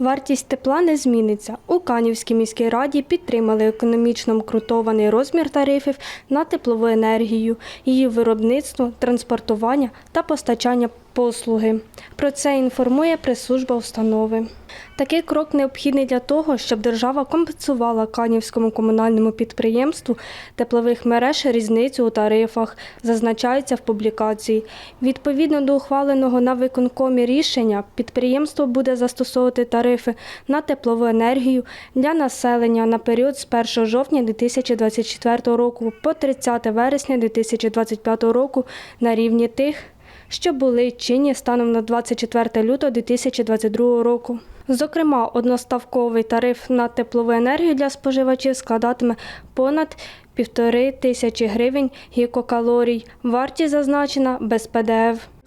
Вартість тепла не зміниться. У Канівській міській раді підтримали економічно мкрутований розмір тарифів на теплову енергію, її виробництво, транспортування та постачання послуги. Про це інформує прес-служба установи. Такий крок необхідний для того, щоб держава компенсувала Канівському комунальному підприємству теплових мереж різницю у тарифах, зазначається в публікації. Відповідно до ухваленого на виконкомі рішення, підприємство буде застосовувати тарифи на теплову енергію для населення на період з 1 жовтня 2024 року по 30 вересня 2025 року на рівні тих, що були чинні станом на 24 лютого 2022 року. Зокрема, одноставковий тариф на теплову енергію для споживачів складатиме понад півтори тисячі гривень гікокалорій. Вартість зазначена без ПДФ.